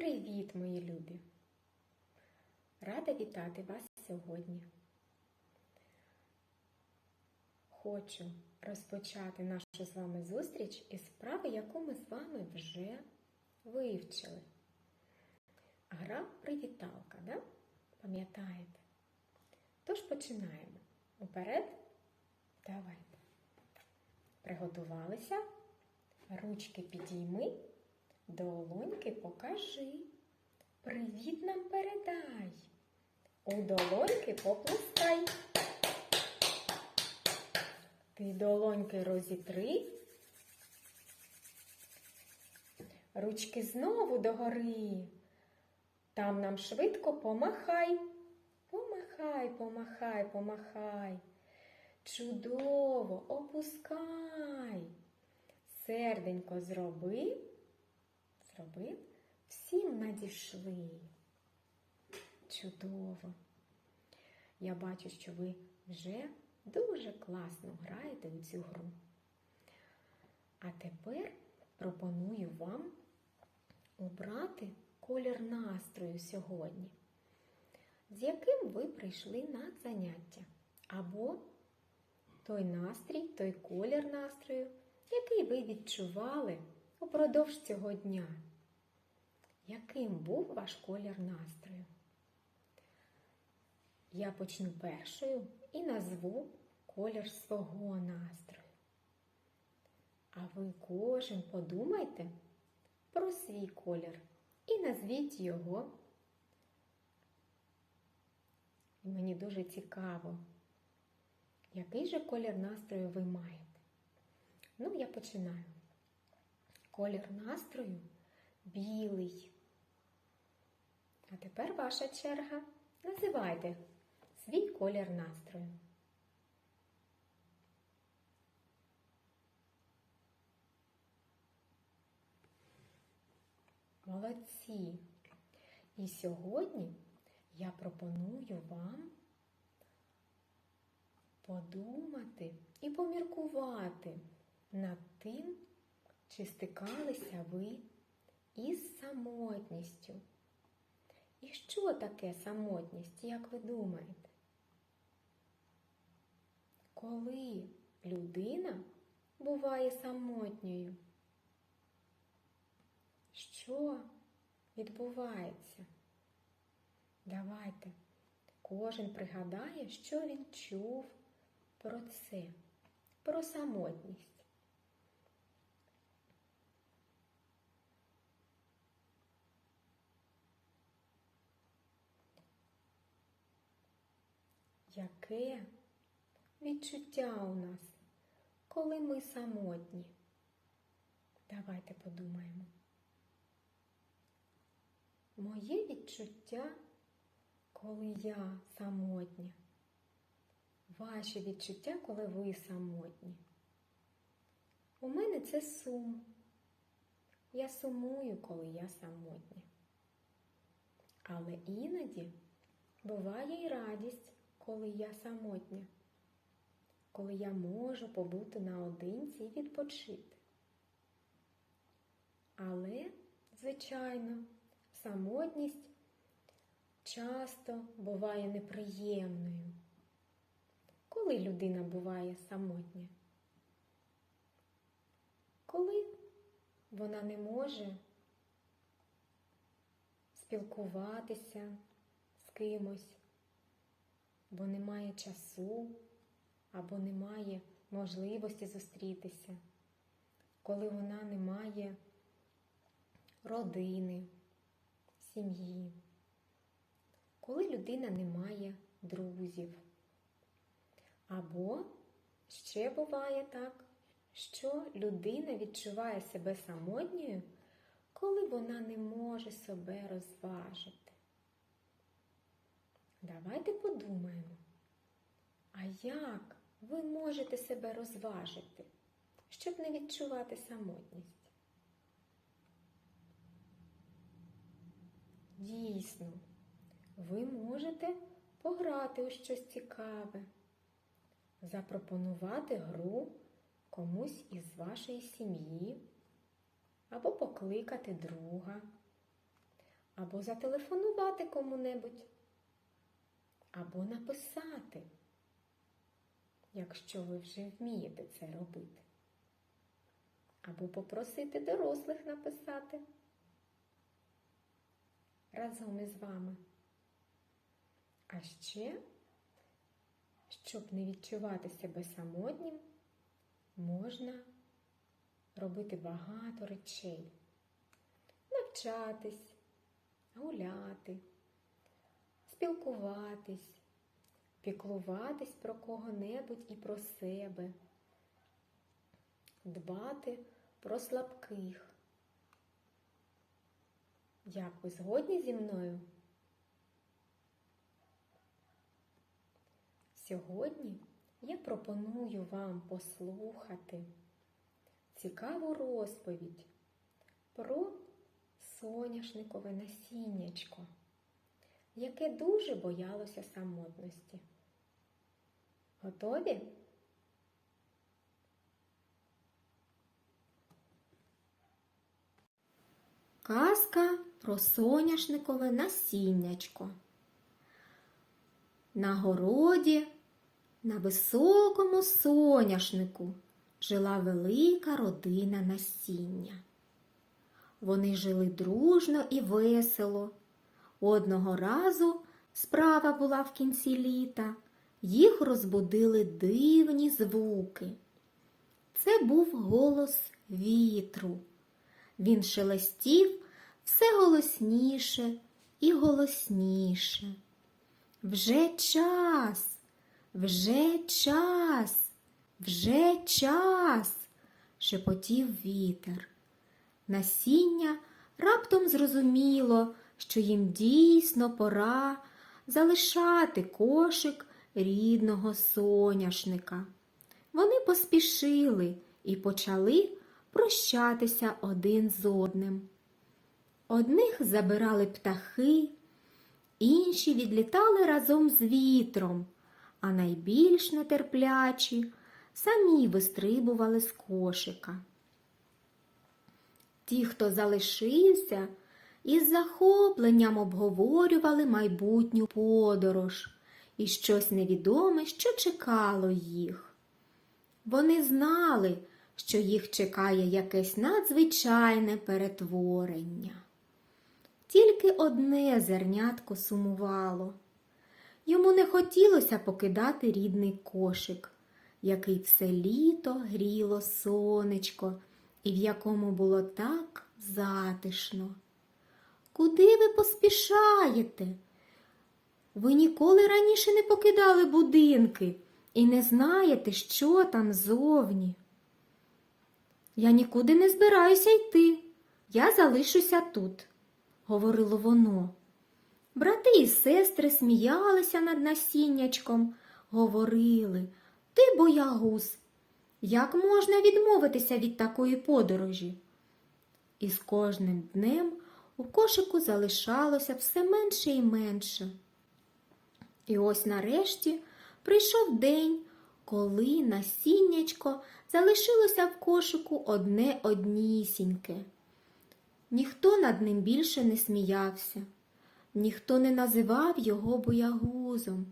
Привіт, мої любі! Рада вітати вас сьогодні. Хочу розпочати нашу з вами зустріч із справи, яку ми з вами вже вивчили. Гра привіталка, да? Пам'ятаєте? Тож починаємо. Уперед. Давайте. Приготувалися. Ручки підійми, долоньки покажи. Привіт нам передай. У долоньки поплескай. Ти долоньки розітри. Ручки знову догори. Там нам швидко помахай. Помахай, помахай, помахай. Чудово, опускай. Серденько зроби. Зроби. Всім надійшли. Чудово. Я бачу, що ви вже дуже класно граєте у цю гру. А тепер пропоную вам обрати колір настрою сьогодні, з яким ви прийшли на заняття. Або той настрій, той колір настрою, який ви відчували упродовж цього дня. Яким був ваш колір настрою? Я почну першою і назву колір свого настрою. А ви кожен подумайте про свій колір і назвіть його. І мені дуже цікаво, який же колір настрою ви маєте. Ну, я починаю. Колір настрою білий. А тепер ваша черга. Називайте свій колір настрою. Молодці! І сьогодні я пропоную вам подумати і поміркувати над тим, чи стикалися ви із самотністю. І що таке самотність, як ви думаєте? Коли людина буває самотньою, що відбувається? Давайте кожен пригадає, що він чув про це, про самотність. Яке відчуття у нас, коли ми самотні? Давайте подумаємо. Моє відчуття, коли я самотня. Ваші відчуття, коли ви самотні. У мене це сум. Я сумую, коли я самотня. Але іноді буває і радість, коли я самотня, коли я можу побути наодинці і відпочити. Але, звичайно, самотність часто буває неприємною. Коли людина буває самотня? Коли вона не може спілкуватися з кимось, бо немає часу або немає можливості зустрітися, коли вона не має родини, сім'ї, коли людина не має друзів. Або ще буває так, що людина відчуває себе самотньою, коли вона не може себе розважити. Давайте подумаємо, а як ви можете себе розважити, щоб не відчувати самотність? Дійсно, ви можете пограти у щось цікаве, запропонувати гру комусь із вашої сім'ї або покликати друга, або зателефонувати кому-небудь, або написати, якщо ви вже вмієте це робити, або попросити дорослих написати разом із вами. А ще, щоб не відчувати себе самотнім, можна робити багато речей, навчатись, гуляти, спілкуватись, піклуватись про кого-небудь і про себе, дбати про слабких. Як ви згодні зі мною? Сьогодні я пропоную вам послухати цікаву розповідь про соняшникове насіннячко, яке дуже боялося самотності. Готові? Казка про соняшникове насіннячко. На городі, на високому соняшнику жила велика родина насіння. Вони жили дружно і весело. Одного разу справа була в кінці літа, їх розбудили дивні звуки. Це був голос вітру. Він шелестів все голосніше і голосніше. Вже час, вже час, вже час, шепотів вітер. Насіння раптом зрозуміло, що їм дійсно пора залишати кошик рідного соняшника. Вони поспішили і почали прощатися один з одним. Одних забирали птахи, інші відлітали разом з вітром, а найбільш нетерплячі самі вистрибували з кошика. Ті, хто залишився, із захопленням обговорювали майбутню подорож і щось невідоме, що чекало їх. Вони знали, що їх чекає якесь надзвичайне перетворення. Тільки одне зернятко сумувало. Йому не хотілося покидати рідний кошик, який все літо гріло сонечко і в якому було так затишно. Куди ви поспішаєте? Ви ніколи раніше не покидали будинки і не знаєте, що там зовні. Я нікуди не збираюся йти. Я залишуся тут, говорило воно. Брати і сестри сміялися над насіннячком, говорили Ти боягуз, як можна відмовитися від такої подорожі? І з кожним днем у кошику залишалося все менше і менше. І ось нарешті прийшов день, коли насіннячко залишилося в кошику одне однісіньке. Ніхто над ним більше не сміявся, ніхто не називав його боягузом,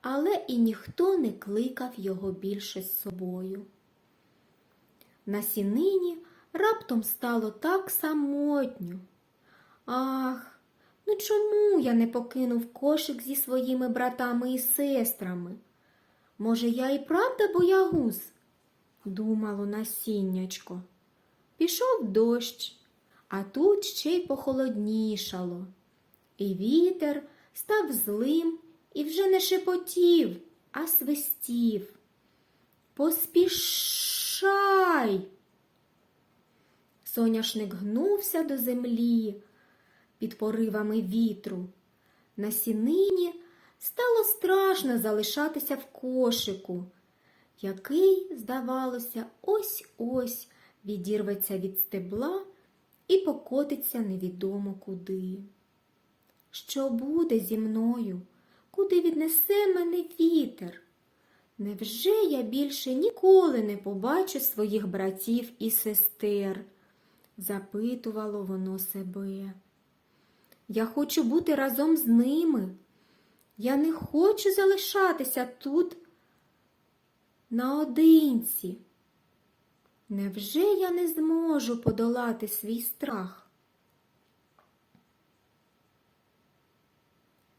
але і ніхто не кликав його більше з собою. На сінині раптом стало так самотньо. Ах, ну чому я не покинув кошик зі своїми братами і сестрами? Може, я і правда боягуз? думало насіннячко. Пішов дощ, а тут ще й похолоднішало. І вітер став злим і вже не шепотів, а свистів. Поспішай. Соняшник гнувся до землі під поривами вітру. На сінині стало страшно залишатися в кошику, який, здавалося, ось-ось відірветься від стебла і покотиться невідомо куди. Що буде зі мною? Куди віднесе мене вітер? Невже я більше ніколи не побачу своїх братів і сестер? запитувало воно себе. Я хочу бути разом з ними. Я не хочу залишатися тут наодинці. Невже я не зможу подолати свій страх?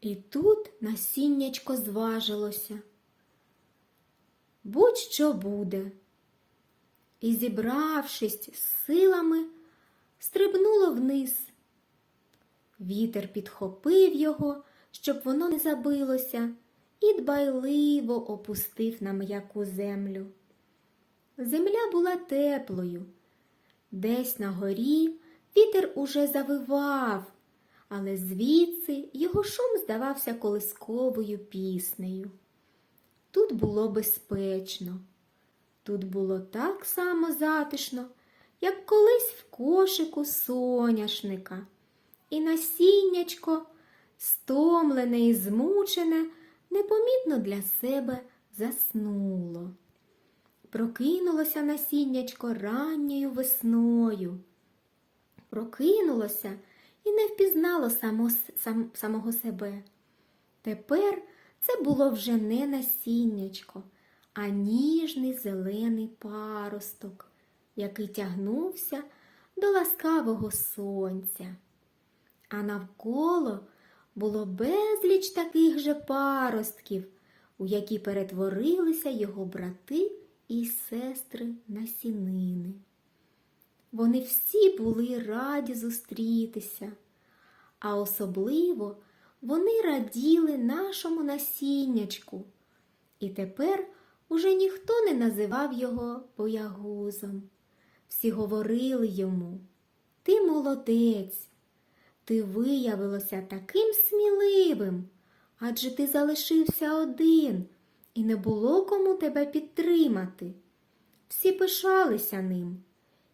І тут насіннячко зважилося. Будь-що буде. І, зібравшись з силами, стрибнуло вниз. Вітер підхопив його, щоб воно не забилося, і дбайливо опустив на м'яку землю. Земля була теплою. Десь на горі вітер уже завивав, але звідси його шум здавався колисковою піснею. Тут було безпечно, тут було так само затишно, як колись в кошику соняшника, і насіннячко, стомлене і змучене, непомітно для себе заснуло. Прокинулося насіннячко ранньою весною. Прокинулося і не впізнало само, сам, самого себе. Тепер це було вже не насіннячко, а ніжний зелений паросток, який тягнувся до ласкавого сонця. А навколо було безліч таких же паростків, у які перетворилися його брати і сестри насінини. Вони всі були раді зустрітися, а особливо вони раділи нашому насіннячку, і тепер уже ніхто не називав його боягузом. Всі говорили йому Ти молодець, ти виявилося таким сміливим, адже ти залишився один і не було кому тебе підтримати. Всі пишалися ним,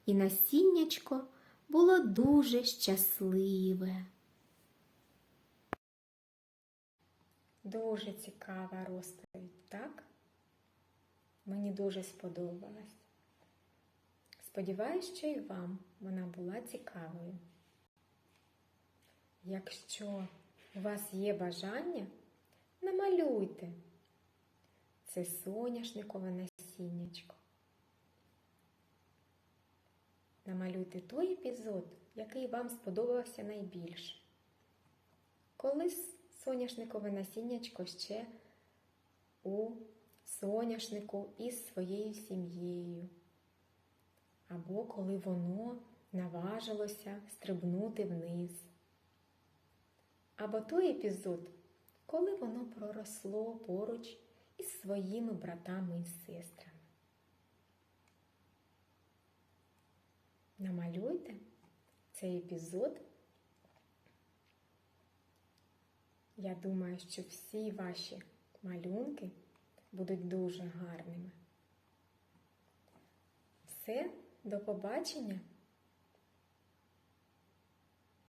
і насіннячко було дуже щасливе. Дуже цікава розповідь, так? Мені дуже сподобалась. Сподіваюсь, що і вам вона була цікавою. Якщо у вас є бажання, намалюйте це соняшникове насіннячко. Намалюйте той епізод, який вам сподобався найбільше. Колись соняшникове насіннячко ще у соняшнику із своєю сім'єю. Або коли воно наважилося стрибнути вниз. Або той епізод, коли воно проросло поруч із своїми братами і сестрами. Намалюйте цей епізод. Я думаю, що всі ваші малюнки будуть дуже гарними. Все, до побачення!